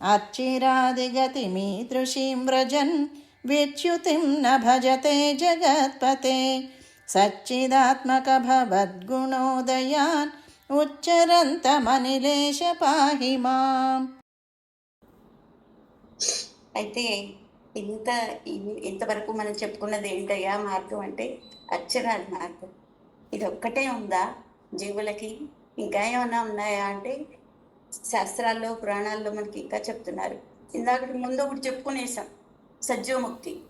अर्चिरादिगतिमीदृशीं व्रजन् विच्युतिं न भजते जगत्पते सच्चिदात्मक भवद्गुणोदयान् उच्चरन्तमनिलेश पाहि माम् అయితే ఇంత ఇన్- ఇంతవరకు మనం చెప్పుకున్నది ఏంటయ్యా మార్గం అంటే అక్షరాది మార్గం ఇది ఒక్కటే ఉందా జీవులకి ఇంకా ఏమైనా ఉన్నాయా అంటే శాస్త్రాల్లో పురాణాల్లో మనకి ఇంకా చెప్తున్నారు. ఇందాక ముందు ఒకటి చెప్పుకునేసాం సజ్జోముక్తి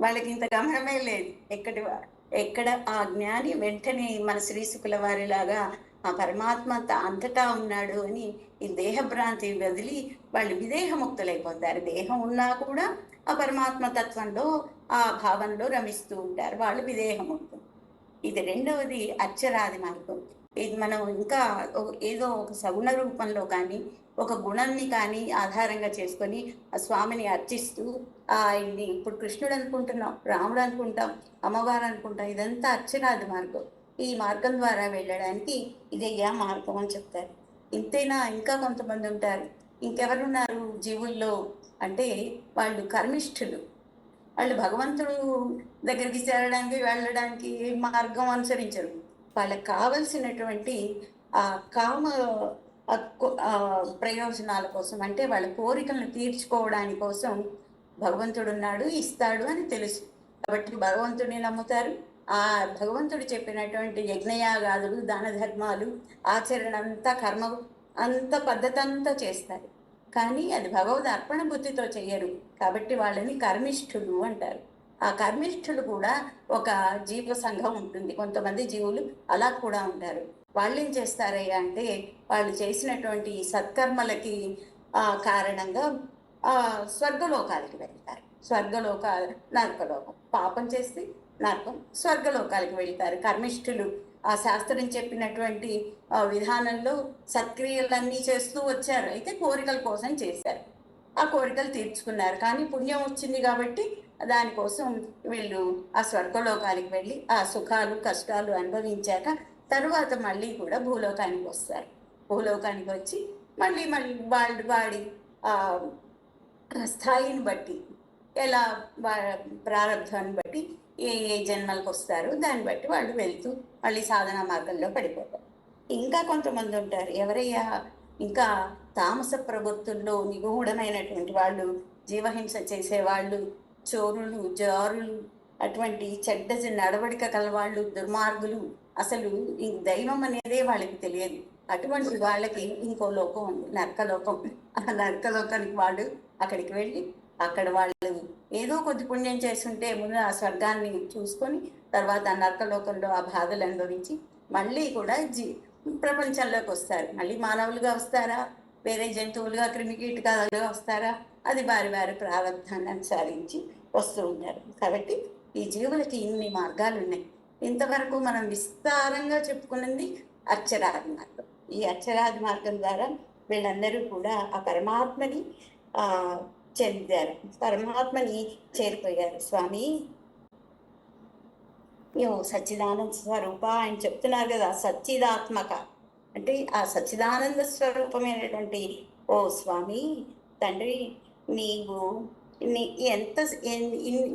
వాళ్ళకి ఇంత గమనమే లేదు. ఎక్కడి ఎక్కడ ఆ జ్ఞాని వెంటనే మన శ్రీశుకుల వారిలాగా ఆ పరమాత్మ అంతటా ఉన్నాడు అని ఈ దేహభ్రాంతి వదిలి వాళ్ళు విదేహముక్తులైపోతారు. దేహం ఉన్నా కూడా ఆ పరమాత్మ తత్వంలో ఆ భావంలో రమిస్తూ ఉంటారు. వాళ్ళు విదేహముక్తులు. ఇది రెండవది అక్షరాది మార్గం. ఇది మనం ఇంకా ఏదో ఒక సగుణ రూపంలో కానీ ఒక గుణాన్ని కానీ ఆధారంగా చేసుకొని ఆ స్వామిని అర్చిస్తూ ఆ ఇది ఇప్పుడు కృష్ణుడు అనుకుంటున్నాం రాముడు అనుకుంటాం అమ్మవారు అనుకుంటాం ఇదంతా అర్చనాది మార్గం. ఈ మార్గం ద్వారా వెళ్ళడానికి ఇదయ్యా మార్గం అని చెప్తారు. ఇంతేనా ఇంకా కొంతమంది ఉంటారు. ఇంకెవరున్నారు జీవుల్లో అంటే వాళ్ళు కర్మిష్ఠులు. వాళ్ళు భగవంతుడు దగ్గరికి చేరడానికి వెళ్ళడానికి మార్గం అనుసరించరు. వాళ్ళకి కావలసినటువంటి ఆ కామ ప్రయోజనాల కోసం అంటే వాళ్ళ కోరికలను తీర్చుకోవడాని కోసం భగవంతుడు ఉన్నాడు ఇస్తాడు అని తెలుసు. కాబట్టి భగవంతుడిని నమ్ముతారు? ఆ భగవంతుడు చెప్పినటువంటి యజ్ఞయాగాదులు దాన ధర్మాలు ఆచరణ అంతా కర్మ అంత పద్ధతి అంతా చేస్తారు. కానీ అది భగవద్ అర్పణ బుద్ధితో చెయ్యరు కాబట్టి వాళ్ళని కర్మిష్ఠులు అంటారు. ఆ కర్మిష్ఠులు కూడా ఒక జీవ సంఘం ఉంటుంది. కొంతమంది జీవులు అలా కూడా ఉంటారు. వాళ్ళు ఏం చేస్తారయ్యా అంటే వాళ్ళు చేసినటువంటి సత్కర్మలకి ఆ కారణంగా ఆ స్వర్గలోకాలకి వెళ్తారు. స్వర్గలోక నరకలోకం. పాపం చేస్తే నరకం స్వర్గలోకాలకి వెళ్తారు. కర్మిష్ఠులు ఆ శాస్త్రం చెప్పినటువంటి విధానంలో సత్క్రియలన్నీ చేస్తూ వచ్చారు. అయితే కోరికల కోసం చేశారు. ఆ కోరికలు తీర్చుకున్నారు. కానీ పుణ్యం వచ్చింది కాబట్టి దానికోసం వీళ్ళు ఆ స్వర్గలోకానికి వెళ్ళి ఆ సుఖాలు కష్టాలు అనుభవించాక తరువాత మళ్ళీ కూడా భూలోకానికి వస్తారు. భూలోకానికి వచ్చి మళ్ళీ మళ్ళీ వాళ్ళు వాడి స్థాయిని బట్టి ఎలా వా- ప్రారంభాన్ని బట్టి ఏ ఏ జన్మలకు వస్తారు దాన్ని బట్టి వాళ్ళు వెళ్తూ మళ్ళీ సాధన మార్గంలో పడిపోతారు. ఇంకా కొంతమంది ఉంటారు. ఎవరయ్యా? ఇంకా తామస ప్రవృత్తుల్లో నిగూఢమైనటువంటి వాళ్ళు జీవహింస చేసేవాళ్ళు చోరులు జారులు అటువంటి చెడ్డ నడవడిక కలవాళ్ళు దుర్మార్గులు అసలు ఈ దైవం అనేదే వాళ్ళకి తెలియదు. అటువంటి వాళ్ళకి ఇంకో లోకం ఉంది నరకలోకం ఆ నరకలోకానికి వాళ్ళు అక్కడికి వెళ్ళి అక్కడ వాళ్ళు ఏదో కొద్ది పుణ్యం చేస్తుంటే ముందు ఆ స్వర్గాన్ని చూసుకొని తర్వాత ఆ నరకలోకంలో ఆ బాధలు అనుభవించి మళ్ళీ కూడా జీ ప్రపంచంలోకి వస్తారు. మళ్ళీ మానవులుగా వస్తారా? వేరే జంతువులుగా క్రిమికీటకాలుగా వస్తారా? అది వారి వారి ప్రారంభాన్ని అనుసరించి వస్తూ ఉంటారు. కాబట్టి ఈ జీవులకి ఇన్ని మార్గాలు ఉన్నాయి. ఇంతవరకు మనం విస్తారంగా చెప్పుకున్నది అక్షరాది మార్గం. ఈ అక్షరాది మార్గం ద్వారా వీళ్ళందరూ కూడా ఆ పరమాత్మని చెందారు. పరమాత్మని చేరిపోయారు స్వామి యో సచ్చిదానంద స్వరూప ఆయన చెప్తున్నారు కదా సచ్చిదాత్మక. అంటే ఆ సచ్చిదానంద స్వరూపమైనటువంటి ఓ స్వామి తండ్రి నీవు నీ ఎంత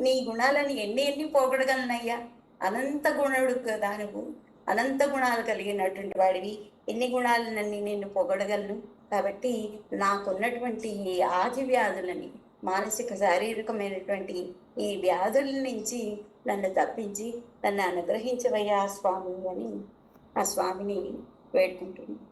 నీ గుణాలను ఎన్ని ఎన్ని పోగొడగలనయ్యా? అనంత గుణుడు కదా నువ్వు. అనంత గుణాలు కలిగినటువంటి వాడివి. ఎన్ని గుణాలనన్నీ నేను పొగడగలను? కాబట్టి నాకున్నటువంటి ఈ ఆది వ్యాధులని మానసిక శారీరకమైనటువంటి ఈ వ్యాధుల నుంచి నన్ను తప్పించి నన్ను అనుగ్రహించవయ్యా స్వామి అని ఆ స్వామిని వేడుకుంటున్నాను